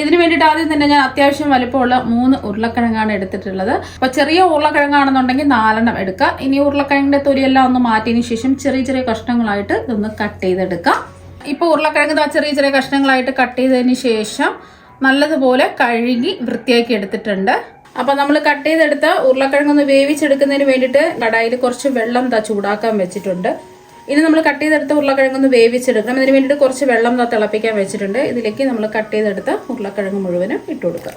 ഇതിന് വേണ്ടിയിട്ട് ആദ്യം തന്നെ ഞാൻ അത്യാവശ്യം വലിപ്പമുള്ള മൂന്ന് ഉരുളക്കിഴങ്ങാണ് എടുത്തിട്ടുള്ളത്. അപ്പൊ ചെറിയ ഉരുളക്കിഴങ്ങാണെന്നുണ്ടെങ്കിൽ നാലെണ്ണം എടുക്കുക ഇനി ഉരുളക്കിഴങ്ങിന്റെ തൊലിയെല്ലാം ഒന്ന് മാറ്റിയതിന് ശേഷം ചെറിയ ചെറിയ കഷ്ണങ്ങളായിട്ട് ഇതൊന്ന് കട്ട് ചെയ്തെടുക്കാം. ഇപ്പൊ ഉരുളക്കിഴങ്ങ് ചെറിയ ചെറിയ കഷ്ണങ്ങളായിട്ട് കട്ട് ചെയ്തതിന് ശേഷം നല്ലതുപോലെ കഴുകി വൃത്തിയാക്കി എടുത്തിട്ടുണ്ട്. അപ്പൊ നമ്മൾ കട്ട് ചെയ്തെടുത്ത ഉരുളക്കിഴങ്ങ് ഒന്ന് വേവിച്ചെടുക്കുന്നതിന് വേണ്ടിയിട്ട് കടായിൽ കുറച്ച് വെള്ളം ചൂടാക്കാൻ വെച്ചിട്ടുണ്ട്. ഇനി നമ്മൾ കട്ട് ചെയ്തെടുത്ത ഉരുളക്കിഴങ്ങ് ഒന്ന് വേവിച്ചെടുക്കണം. അതിന് വേണ്ടിയിട്ട് കുറച്ച് വെള്ളം തിളപ്പിക്കാൻ വെച്ചിട്ടുണ്ട്. ഇതിലേക്ക് നമ്മൾ കട്ട് ചെയ്തെടുത്ത ഉരുളക്കിഴങ്ങ് മുഴുവനും ഇട്ട് കൊടുക്കാം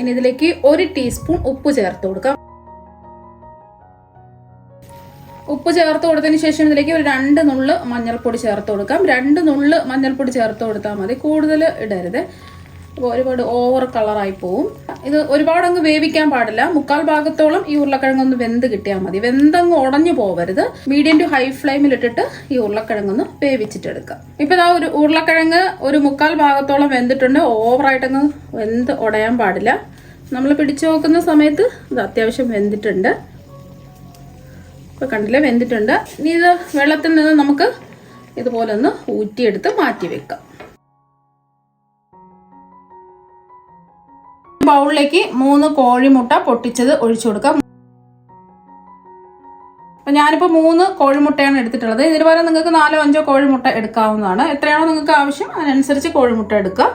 ഇനി ഇതിലേക്ക് ഒരു ടീസ്പൂൺ ഉപ്പ് ചേർത്ത് കൊടുക്കാം. ഉപ്പ് ചേർത്ത് കൊടുത്തതിന് ശേഷം ഇതിലേക്ക് ഒരു രണ്ട് നുള്ള് മഞ്ഞൾപ്പൊടി ചേർത്ത് കൊടുക്കാം. രണ്ട് നുള്ള് മഞ്ഞൾപ്പൊടി ചേർത്ത് കൊടുത്താൽ മതി. കൂടുതൽ ഇടരുത്. ഒരുപാട് ഓവർ കളറായി പോവും. ഇത് ഒരുപാട് അങ്ങ് വേവിക്കാൻ പാടില്ല. മുക്കാൽ ഭാഗത്തോളം ഈ ഉരുളക്കിഴങ്ങ് ഒന്ന് വെന്ത് കിട്ടിയാൽ മതി. വെന്തങ്ങ് ഉടഞ്ഞു പോവരുത്. മീഡിയം ടു ഹൈ ഫ്ലെയിമിൽ ഇട്ടിട്ട് ഈ ഉരുളക്കിഴങ്ങ് ഒന്ന് വേവിച്ചിട്ടെടുക്കാം ഇപ്പൊ ഇതാ ഒരു ഉരുളക്കിഴങ്ങ് ഒരു മുക്കാൽ ഭാഗത്തോളം വെന്തിട്ടുണ്ട്. ഓവറായിട്ടങ്ങ് വെന്ത് ഉടയാൻ പാടില്ല. നമ്മൾ പിടിച്ചു നോക്കുന്ന സമയത്ത് ഇത് അത്യാവശ്യം വെന്തിട്ടുണ്ട്. ഇപ്പൊ കണ്ടില്ലേ? വെന്തിട്ടുണ്ട്. ഇനി ഇത് വെള്ളത്തിൽ നിന്ന് നമുക്ക് ഇതുപോലെ ഒന്ന് ഊറ്റിയെടുത്ത് മാറ്റി വെക്കാം. ബൗളിലേക്ക് മൂന്ന് കോഴിമുട്ട പൊട്ടിച്ചത് ഒഴിച്ചു കൊടുക്കാം. അപ്പൊ ഞാനിപ്പോ മൂന്ന് കോഴിമുട്ടയാണ് എടുത്തിട്ടുള്ളത്. ഇതിന് പകരം നിങ്ങൾക്ക് നാലോ അഞ്ചോ കോഴിമുട്ട എടുക്കാവുന്നതാണ്. എത്രയാണോ നിങ്ങൾക്ക് ആവശ്യം അതിനനുസരിച്ച് കോഴിമുട്ട എടുക്കുക.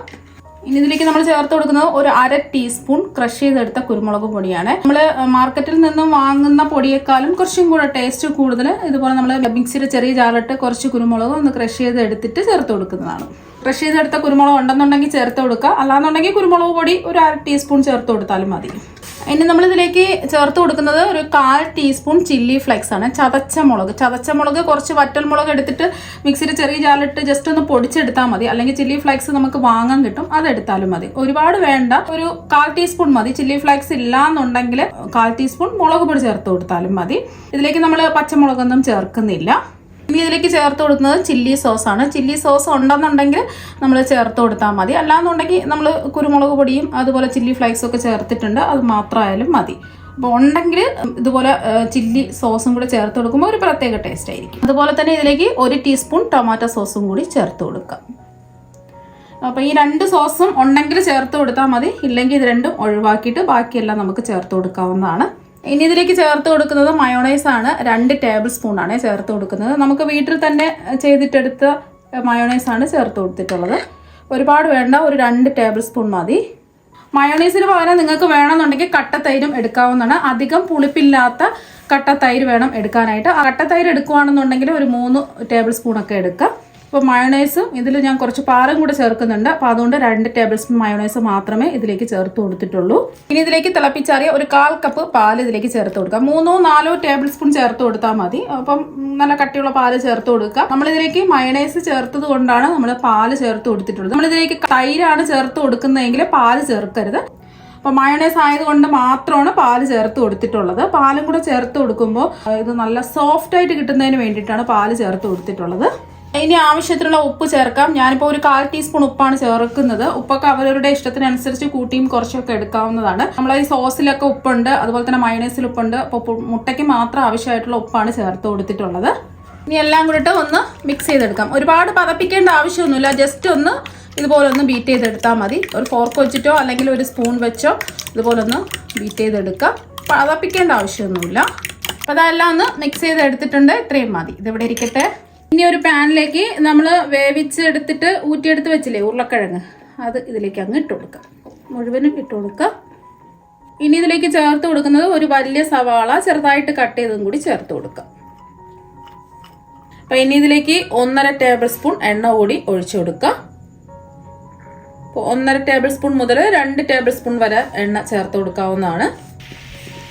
ഇനി ഇതിലേക്ക് നമ്മൾ ചേർത്ത് കൊടുക്കുന്നത് ഒരു അര ടീസ്പൂൺ ക്രഷ് ചെയ്തെടുത്ത കുരുമുളക് പൊടിയാണ്. നമ്മൾ മാർക്കറ്റിൽ നിന്നും വാങ്ങുന്ന പൊടിയേക്കാളും കുറച്ചും കൂടെ ടേസ്റ്റ് കൂടുതൽ ഇതുപോലെ നമ്മൾ മിക്സിയുടെ ചെറിയ ജാറിട്ട് കുറച്ച് കുരുമുളക് ഒന്ന് ക്രഷ് ചെയ്ത് എടുത്തിട്ട് ചേർത്ത് കൊടുക്കുന്നതാണ്. ക്രഷ് ചെയ്തെടുത്ത കുരുമുളക് ഉണ്ടെന്നുണ്ടെങ്കിൽ ചേർത്ത് കൊടുക്കുക. അല്ലാന്നുണ്ടെങ്കിൽ കുരുമുളക് പൊടി ഒരു അര ടീസ്പൂൺ ചേർത്ത് കൊടുത്താലും മതി. ഇനി നമ്മളിതിലേക്ക് ചേർത്ത് കൊടുക്കുന്നത് ഒരു കാൽ ടീസ്പൂൺ ചില്ലി ഫ്ലെക്സ് ആണ്. ചതച്ച മുളക്. ചതച്ച മുളക് കുറച്ച് വറ്റൽ മുളക് എടുത്തിട്ട് മിക്സിയിൽ ചെറിയ ജാലിട്ട് ജസ്റ്റ് ഒന്ന് പൊടിച്ചെടുത്താൽ മതി. അല്ലെങ്കിൽ ചില്ലി ഫ്ലെക്സ് നമുക്ക് വാങ്ങാൻ കിട്ടും. അതെടുത്താലും മതി. ഒരുപാട് വേണ്ട. ഒരു കാൽ ടീസ്പൂൺ മതി. ചില്ലി ഫ്ലെക്സ് ഇല്ല എന്നുണ്ടെങ്കിൽ കാൽ ടീസ്പൂൺ മുളക് പൊടി ചേർത്ത് കൊടുത്താലും മതി. ഇതിലേക്ക് നമ്മൾ പച്ചമുളകൊന്നും ചേർക്കുന്നില്ല. ഇനി ഇതിലേക്ക് ചേർത്ത് കൊടുക്കുന്നത് ചില്ലി സോസാണ്. ചില്ലി സോസ് ഉണ്ടെന്നുണ്ടെങ്കിൽ നമ്മൾ ചേർത്ത് കൊടുത്താൽ മതി. അല്ലാന്നുണ്ടെങ്കിൽ നമ്മൾ കുരുമുളക് പൊടിയും അതുപോലെ ചില്ലി ഫ്ലേക്സും ഒക്കെ ചേർത്തിട്ടുണ്ട്. അത് മാത്രമായാലും മതി. അപ്പോൾ ഉണ്ടെങ്കിൽ ഇതുപോലെ ചില്ലി സോസും കൂടി ചേർത്ത് കൊടുക്കുമ്പോൾ ഒരു പ്രത്യേക ടേസ്റ്റ് ആയിരിക്കും. അതുപോലെ തന്നെ ഇതിലേക്ക് ഒരു ടീസ്പൂൺ ടൊമാറ്റോ സോസും കൂടി ചേർത്ത് കൊടുക്കാം. അപ്പോൾ ഈ രണ്ട് സോസും ഉണ്ടെങ്കിൽ ചേർത്ത് കൊടുത്താൽ മതി. ഇല്ലെങ്കിൽ ഇത് രണ്ടും ഒഴിവാക്കിയിട്ട് ബാക്കിയെല്ലാം നമുക്ക് ചേർത്ത് കൊടുക്കാവുന്നതാണ്. ഇനി ഇതിലേക്ക് ചേർത്ത് കൊടുക്കുന്നത് മയോണൈസ് ആണ്. രണ്ട് ടേബിൾ സ്പൂൺ ആണ് ചേർത്ത് കൊടുക്കുന്നത്. നമുക്ക് വീട്ടിൽ തന്നെ ചെയ്തിട്ടെടുത്ത മയോണൈസ് ആണ് ചേർത്ത് കൊടുത്തിട്ടുള്ളത്. ഒരുപാട് വേണ്ട ഒരു രണ്ട് ടേബിൾ സ്പൂൺ മതി മയോണൈസിന് പകരം നിങ്ങൾക്ക് വേണമെന്നുണ്ടെങ്കിൽ കട്ട തൈരും എടുക്കാവുന്നതാണ്. അധികം പുളിപ്പില്ലാത്ത കട്ട തൈര് വേണം എടുക്കാനായിട്ട്. ആ കട്ട തൈര് എടുക്കുകയാണെന്നുണ്ടെങ്കിൽ ഒരു മൂന്ന് ടേബിൾ സ്പൂണൊക്കെ എടുക്കാം. അപ്പോൾ മയോണൈസും ഇതിൽ ഞാൻ കുറച്ച് പാലും കൂടെ ചേർക്കുന്നുണ്ട്. അപ്പോൾ അതുകൊണ്ട് രണ്ട് ടേബിൾ സ്പൂൺ മയോണൈസ് മാത്രമേ ഇതിലേക്ക് ചേർത്ത് കൊടുത്തിട്ടുള്ളൂ. ഇനി ഇതിലേക്ക് തിളപ്പിച്ചാറിയ ഒരു കാൽ കപ്പ് പാൽ ഇതിലേക്ക് ചേർത്ത് കൊടുക്കുക മൂന്നോ നാലോ ടേബിൾ സ്പൂൺ ചേർത്ത് കൊടുത്താൽ മതി. അപ്പം നല്ല കട്ടിയുള്ള പാൽ ചേർത്ത് കൊടുക്കുക. നമ്മളിതിലേക്ക് മയണൈസ് ചേർത്തത് കൊണ്ടാണ് നമ്മൾ പാൽ ചേർത്ത് കൊടുത്തിട്ടുള്ളത്. നമ്മളിതിലേക്ക് തൈരാണ് ചേർത്ത് കൊടുക്കുന്നതെങ്കിൽ പാൽ ചേർക്കരുത്. അപ്പോൾ മയണൈസ് ആയതുകൊണ്ട് മാത്രമാണ് പാൽ ചേർത്ത് കൊടുത്തിട്ടുള്ളത്. പാലും കൂടെ ചേർത്ത് കൊടുക്കുമ്പോൾ ഇത് നല്ല സോഫ്റ്റ് ആയിട്ട് കിട്ടുന്നതിന് വേണ്ടിയിട്ടാണ് പാൽ ചേർത്ത് കൊടുത്തിട്ടുള്ളത്. ഇനി ആവശ്യത്തിനുള്ള ഉപ്പ് ചേർക്കാം. ഞാനിപ്പോൾ ഒരു കാൽ ടീസ്പൂൺ ഉപ്പാണ് ചേർക്കുന്നത്. ഉപ്പൊക്കെ അവരവരുടെ ഇഷ്ടത്തിനനുസരിച്ച് കൂട്ടിയും കുറച്ചൊക്കെ എടുക്കാവുന്നതാണ്. നമ്മൾ ഈ സോസിലൊക്കെ ഉപ്പുണ്ട് അതുപോലെ തന്നെ മയണൈസിൽ ഉപ്പുണ്ട്. അപ്പോൾ മുട്ടയ്ക്ക് മാത്രം ആവശ്യമായിട്ടുള്ള ഉപ്പാണ് ചേർത്ത് കൊടുത്തിട്ടുള്ളത്. ഇനി എല്ലാം കൂടിയിട്ട് ഒന്ന് മിക്സ് ചെയ്തെടുക്കാം. ഒരുപാട് പതപ്പിക്കേണ്ട ആവശ്യമൊന്നുമില്ല. ജസ്റ്റ് ഒന്ന് ഇതുപോലെ ഒന്ന് ബീറ്റ് ചെയ്തെടുത്താൽ മതി. ഒരു ഫോർക്ക് വെച്ചിട്ടോ അല്ലെങ്കിൽ ഒരു സ്പൂൺ വെച്ചോ ഇതുപോലെ ഒന്ന് ബീറ്റ് ചെയ്തെടുക്കാം. പതപ്പിക്കേണ്ട ആവശ്യമൊന്നുമില്ല. അപ്പോൾ അതെല്ലാം ഒന്ന് മിക്സ് ചെയ്തെടുത്തിട്ടുണ്ട്. ഇത്രയും മതി. ഇതിവിടെ ഇരിക്കട്ടെ? ഇനി ഒരു പാനിലേക്ക് നമ്മൾ വേവിച്ചെടുത്തിട്ട് ഊറ്റിയെടുത്ത് വെച്ചില്ലേ ഉരുളക്കിഴങ്ങ്. അത് ഇതിലേക്ക് അങ്ങ് ഇട്ട് കൊടുക്കാം. മുഴുവനും ഇട്ട് കൊടുക്കുക ഇനി ഇതിലേക്ക് ചേർത്ത് കൊടുക്കുന്നത് ഒരു വലിയ സവാള ചെറുതായിട്ട് കട്ട് ചെയ്തതും കൂടി ചേർത്ത് കൊടുക്കാം. അപ്പം ഇനി ഇതിലേക്ക് ഒന്നര ടേബിൾ സ്പൂൺ എണ്ണ കൂടി ഒഴിച്ചു കൊടുക്കുക ഒന്നര ടേബിൾ സ്പൂൺ മുതൽ രണ്ട് ടേബിൾ സ്പൂൺ വരെ എണ്ണ ചേർത്ത് കൊടുക്കാവുന്നതാണ്.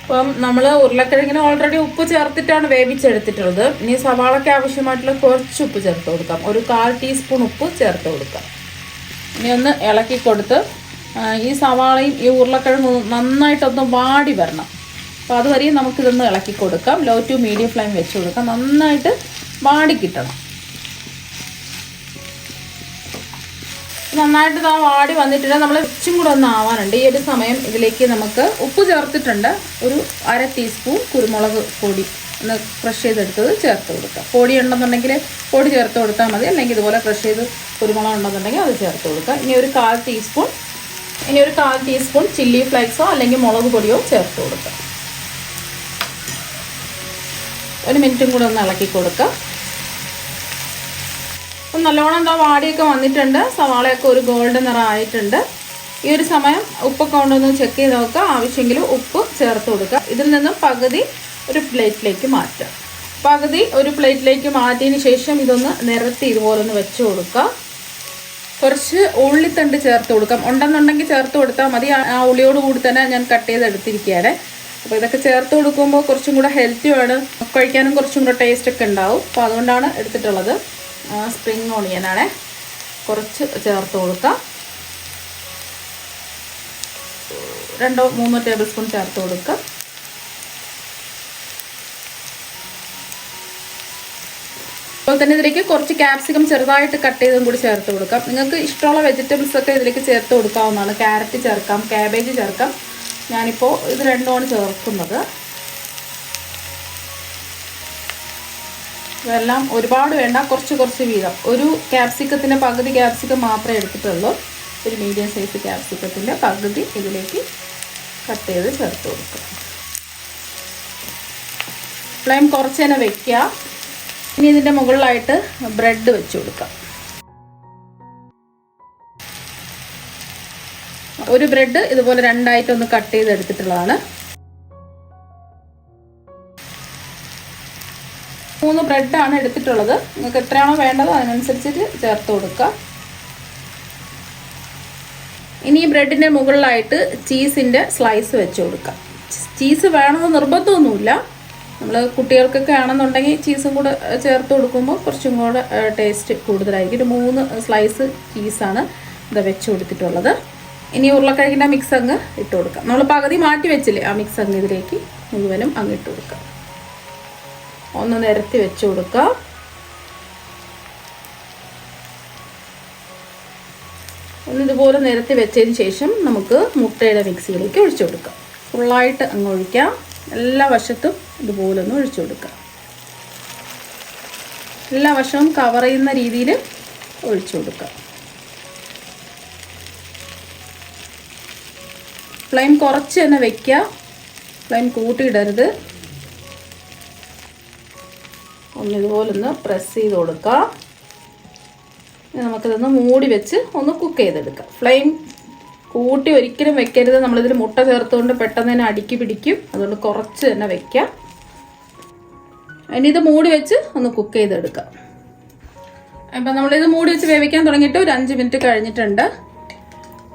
അപ്പം നമ്മൾ ഉരുളക്കിഴങ്ങിന് ഓൾറെഡി ഉപ്പ് ചേർത്തിട്ടാണ് വേവിച്ചെടുത്തിട്ടുള്ളത്. ഇനി സവാളയ്ക്ക് ആവശ്യമായിട്ടുള്ള കുറച്ച് ഉപ്പ് ചേർത്ത് കൊടുക്കാം. ഒരു കാൽ ടീസ്പൂൺ ഉപ്പ് ചേർത്ത് കൊടുക്കാം. ഇനി ഒന്ന് ഇളക്കി കൊടുത്ത് ഈ സവാളയും ഈ ഉരുളക്കിഴങ്ങും നന്നായിട്ടൊന്ന് വാടി വരണം. അപ്പോൾ അതുവരെയും നമുക്കിതൊന്ന് ഇളക്കി കൊടുക്കാം. ലോ ടു മീഡിയം ഫ്ലെയിം വെച്ച് കൊടുക്കാം. നന്നായിട്ട് വാടി കിട്ടണം. നന്നായിട്ട് ഇതാ വാടി വന്നിട്ടുണ്ട്. നമ്മൾ ഇച്ചും കൂടെ ഒന്ന് ആവാനുണ്ട്. ഈ ഒരു സമയം ഇതിലേക്ക് നമുക്ക് ഉപ്പ് ചേർത്തിട്ടുണ്ട്. ഒരു അര ടീസ്പൂൺ കുരുമുളക് പൊടി ഒന്ന് ക്രഷ് ചെയ്തെടുത്തത് ചേർത്ത് കൊടുക്കുക പൊടി ഉണ്ടെന്നുണ്ടെങ്കിൽ പൊടി ചേർത്ത് കൊടുത്താൽ മതി. അല്ലെങ്കിൽ ഇതുപോലെ ക്രഷ് ചെയ്ത് കുരുമുളക് ഉണ്ടെന്നുണ്ടെങ്കിൽ അത് ചേർത്ത് കൊടുക്കുക ഇനി ഒരു കാൽ ടീസ്പൂൺ ഇനി ഒരു കാൽ ടീസ്പൂൺ ചില്ലി ഫ്ലേക്സോ അല്ലെങ്കിൽ മുളക് പൊടിയോ ചേർത്ത് കൊടുക്കുക ഒരു മിനിറ്റും കൂടെ ഒന്ന് ഇളക്കി കൊടുക്കുക അപ്പം നല്ലോണം എന്താ വാടിയൊക്കെ വന്നിട്ടുണ്ട്. സവാളയൊക്കെ ഒരു ഗോൾഡൻ നിറം ആയിട്ടുണ്ട്. ഈ ഒരു സമയം ഉപ്പൊക്കെ കൊണ്ടൊന്ന് ചെക്ക് ചെയ്ത് നോക്കുക. ആവശ്യമെങ്കിൽ ഉപ്പ് ചേർത്ത് കൊടുക്കുക. ഇതിൽ നിന്നും പകുതി ഒരു പ്ലേറ്റിലേക്ക് മാറ്റുക. പകുതി ഒരു പ്ലേറ്റിലേക്ക് മാറ്റിയതിന് ശേഷം ഇതൊന്ന് നിരത്തി ഇതുപോലെ ഒന്ന് വെച്ച് കൊടുക്കുക. കുറച്ച് ഉള്ളിത്തണ്ട് ചേർത്ത് കൊടുക്കാം. ഉണ്ടെന്നുണ്ടെങ്കിൽ ചേർത്ത് കൊടുത്താൽ മതി. ആ ഉള്ളിയോട് കൂടി തന്നെ ഞാൻ കട്ട് ചെയ്ത് എടുത്തിരിക്കുകയാണ്. അപ്പോൾ ഇതൊക്കെ ചേർത്ത് കൊടുക്കുമ്പോൾ കുറച്ചും കൂടെ ഹെൽത്തിയാണ് കഴിക്കാനും കുറച്ചും കൂടെ ടേസ്റ്റ് ഒക്കെ ഉണ്ടാവും. അപ്പോൾ അതുകൊണ്ടാണ് എടുത്തിട്ടുള്ളത്. സ്പ്രിങ് ഓണിയനാണ് കുറച്ച് ചേർത്ത് കൊടുക്കാം രണ്ടോ മൂന്നോ ടേബിൾ സ്പൂൺ ചേർത്ത് കൊടുക്കാം അതുപോലെ തന്നെ ഇതിലേക്ക് കുറച്ച് ക്യാപ്സിക്കം ചെറുതായിട്ട് കട്ട് ചെയ്തും കൂടി ചേർത്ത് കൊടുക്കാം. നിങ്ങൾക്ക് ഇഷ്ടമുള്ള വെജിറ്റബിൾസ് ഒക്കെ ഇതിലേക്ക് ചേർത്ത് കൊടുക്കാവുന്നതാണ്. ക്യാരറ്റ് ചേർക്കാം ക്യാബേജ് ചേർക്കാം. ഞാനിപ്പോൾ ഇത് രണ്ടുമാണ് ചേർക്കുന്നത്. ഇതെല്ലാം ഒരുപാട് വേണ്ട കുറച്ച് കുറച്ച് വീതം. ഒരു ക്യാപ്സിക്കത്തിന്റെ പകുതി ക്യാപ്സിക്കം മാത്രമേ എടുത്തിട്ടുള്ളൂ. ഒരു മീഡിയം സൈസ് ക്യാപ്സിക്കത്തിന്റെ പകുതി ഇതിലേക്ക് കട്ട് ചെയ്ത് ചേർത്ത് കൊടുക്കുക. ഫ്ലെയിം കുറച്ച് തന്നെ വെക്കുക. ഇനി ഇതിന്റെ മുകളിലായിട്ട് ബ്രെഡ് വെച്ച് കൊടുക്കാം ഒരു ബ്രെഡ് ഇതുപോലെ രണ്ടായിട്ടൊന്ന് കട്ട് ചെയ്ത് മൂന്ന് ബ്രെഡാണ് എടുത്തിട്ടുള്ളത്. നിങ്ങൾക്ക് എത്രയാണോ വേണ്ടത് അതിനനുസരിച്ചിട്ട് ചേർത്ത് കൊടുക്കുക ഇനി ഈ ബ്രെഡിന്റെ മുകളിലായിട്ട് ചീസിന്റെ സ്ലൈസ് വെച്ച് കൊടുക്കാം. ചീസ് വേണമെന്ന് നിർബന്ധമൊന്നുമില്ല. നമ്മൾ കുട്ടികൾക്കൊക്കെ ആണെന്നുണ്ടെങ്കിൽ ചീസും കൂടെ ചേർത്ത് കൊടുക്കുമ്പോൾ കുറച്ചും കൂടെ ടേസ്റ്റ് കൂടുതലായിരിക്കും. ഒരു മൂന്ന് സ്ലൈസ് ചീസാണ് ഇത് വെച്ച് കൊടുത്തിട്ടുള്ളത്. ഇനി ഉരുളക്കിഴങ്ങിന്റെ മിക്സ് അങ്ങ് ഇട്ട് കൊടുക്കാം. നമ്മൾ പകുതി മാറ്റി വെച്ചില്ലേ ആ മിക്സ് അങ്ങ് ഇതിലേക്ക് മുഴുവനും അങ്ങ് ഇട്ട് കൊടുക്കാം. ഒന്ന് നിരത്തി വെച്ച് കൊടുക്കുക ഒന്ന് ഇതുപോലെ നിരത്തി വെച്ചതിന് ശേഷം നമുക്ക് മുട്ടയുടെ മിക്സിയിലേക്ക് ഒഴിച്ചു കൊടുക്കാം. ഫുള്ളായിട്ട് അങ്ങ് ഒഴിക്കാം. എല്ലാ വശത്തും ഇതുപോലെ ഒന്ന് ഒഴിച്ചു കൊടുക്കാം. എല്ലാ വശവും കവർ ചെയ്യുന്ന രീതിയിൽ ഒഴിച്ചു കൊടുക്കാം. ഫ്ലെയിം കുറച്ച് തന്നെ വയ്ക്കുക. ഫ്ലെയിം കൂട്ടിയിടരുത്. ഒന്ന് ഇതുപോലൊന്ന് പ്രസ് ചെയ്ത് കൊടുക്കാം. നമുക്കിതൊന്ന് മൂടി വെച്ച് ഒന്ന് കുക്ക് ചെയ്തെടുക്കാം. ഫ്ലെയിം കൂട്ടി ഒരിക്കലും വെക്കരുത്. നമ്മളിതിൽ മുട്ട ചേർത്തുകൊണ്ട് പെട്ടെന്ന് തന്നെ അടുക്കി പിടിക്കും. അതുകൊണ്ട് കുറച്ച് തന്നെ വെക്കാം. ഇനി മൂടി വെച്ച് ഒന്ന് കുക്ക് ചെയ്തെടുക്കാം. അപ്പം നമ്മളിത് മൂടി വെച്ച് വേവിക്കാൻ തുടങ്ങിയിട്ട് ഒരു അഞ്ച് മിനിറ്റ് കഴിഞ്ഞിട്ടുണ്ട്.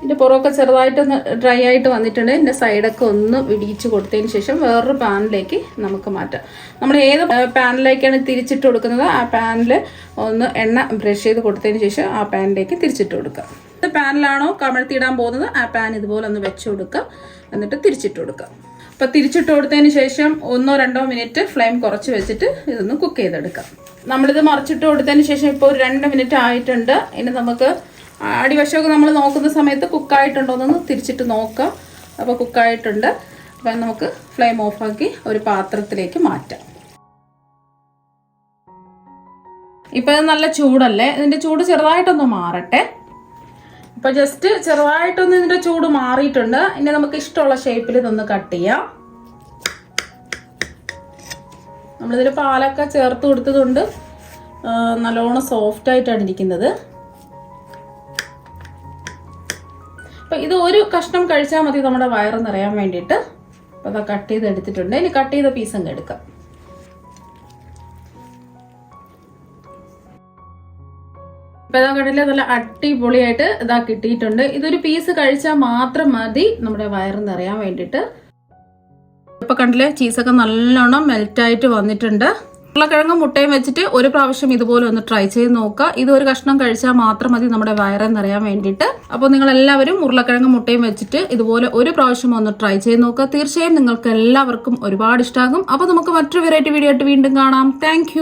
ഇതിന്റെ പുറമൊക്കെ ചെറുതായിട്ടൊന്ന് ഡ്രൈ ആയിട്ട് വന്നിട്ടുണ്ട്. ഇതിന്റെ സൈഡൊക്കെ ഒന്ന് ഇടിയിച്ച് കൊടുത്തതിന് ശേഷം വേറൊരു പാനിലേക്ക് നമുക്ക് മാറ്റാം. നമ്മൾ ഏത് പാനിലേക്കാണ് തിരിച്ചിട്ട് കൊടുക്കുന്നത്? ആ പാനിൽ ഒന്ന് എണ്ണ ബ്രഷ് ചെയ്ത് കൊടുത്തതിന് ശേഷം ആ പാനിലേക്ക് തിരിച്ചിട്ട് കൊടുക്കുക ഏത് പാനിലാണോ കമഴ്ത്തിയിടാൻ പോകുന്നത്? ആ പാൻ ഇതുപോലെ ഒന്ന് വെച്ച് കൊടുക്കുക എന്നിട്ട് തിരിച്ചിട്ട് കൊടുക്കുക അപ്പോൾ തിരിച്ചിട്ട് കൊടുത്തതിന് ശേഷം ഒന്നോ രണ്ടോ മിനിറ്റ് ഫ്ലെയിം കുറച്ച് വെച്ചിട്ട് ഇതൊന്ന് കുക്ക് ചെയ്തെടുക്കാം. നമ്മളിത് മറിച്ചിട്ട് കൊടുത്തതിന് ശേഷം ഇപ്പോൾ ഒരു രണ്ട് മിനിറ്റ് ആയിട്ടുണ്ട്. ഇനി നമുക്ക് അടിവശമൊക്കെ നമ്മൾ നോക്കുന്ന സമയത്ത് കുക്കായിട്ടുണ്ടോ എന്നൊന്ന് തിരിച്ചിട്ട് നോക്കാം. അപ്പോൾ കുക്കായിട്ടുണ്ട്. അപ്പം നമുക്ക് ഫ്ലെയിം ഓഫാക്കി ഒരു പാത്രത്തിലേക്ക് മാറ്റാം. ഇപ്പം നല്ല ചൂടല്ലേ? ഇതിന്റെ ചൂട് ചെറുതായിട്ടൊന്ന് മാറട്ടെ. ഇപ്പം ജസ്റ്റ് ചെറുതായിട്ടൊന്ന് ഇതിന്റെ ചൂട് മാറിയിട്ടുണ്ട്. ഇനി നമുക്ക് ഇഷ്ടമുള്ള ഷേപ്പിൽ ഇതൊന്ന് കട്ട് ചെയ്യാം. നമ്മളിതിൽ പാലൊക്കെ ചേർത്ത് കൊടുത്തതുകൊണ്ട് നല്ലോണം സോഫ്റ്റായിട്ടാണ് ഇരിക്കുന്നത്. അപ്പം ഇത് ഒരു കഷ്ണം കഴിച്ചാൽ മതി നമ്മുടെ വയറ് നിറയാൻ വേണ്ടിയിട്ട്. അപ്പോൾ അത് കട്ട് ചെയ്ത് എടുത്തിട്ടുണ്ട്. ഇനി കട്ട് ചെയ്ത പീസ് അങ്ങ് എടുക്കാം. ഇപ്പം ഇതാ കണ്ടില്ലേ നല്ല അടിപൊളിയായിട്ട് ഇതാ കിട്ടിയിട്ടുണ്ട്. ഇതൊരു പീസ് കഴിച്ചാൽ മാത്രം മതി നമ്മുടെ വയറ് നിറയാൻ വേണ്ടിയിട്ട്. ഇപ്പോൾ കണ്ടില്ലേ ചീസൊക്കെ നല്ലോണം മെൽറ്റായിട്ട് വന്നിട്ടുണ്ട്. ഉരുളക്കിഴങ്ങും മുട്ടയും വെച്ചിട്ട് ഒരു പ്രാവശ്യം ഇതുപോലെ ഒന്ന് ട്രൈ ചെയ്ത് നോക്കുക. ഇത് ഒരു കഷ്ണം കഴിച്ചാൽ മാത്രം മതി നമ്മുടെ വയറെന്നറിയാൻ വേണ്ടിയിട്ട്. അപ്പോൾ നിങ്ങൾ എല്ലാവരും ഉരുളക്കിഴങ്ങും മുട്ടയും വെച്ചിട്ട് ഇതുപോലെ ഒരു പ്രാവശ്യം ഒന്ന് ട്രൈ ചെയ്ത് നോക്കുക. തീർച്ചയായും നിങ്ങൾക്ക് എല്ലാവർക്കും ഒരുപാട് ഇഷ്ടമാകും അപ്പോൾ നമുക്ക് മറ്റൊരു വെറൈറ്റി വീഡിയോ ആയിട്ട് വീണ്ടും കാണാം. താങ്ക്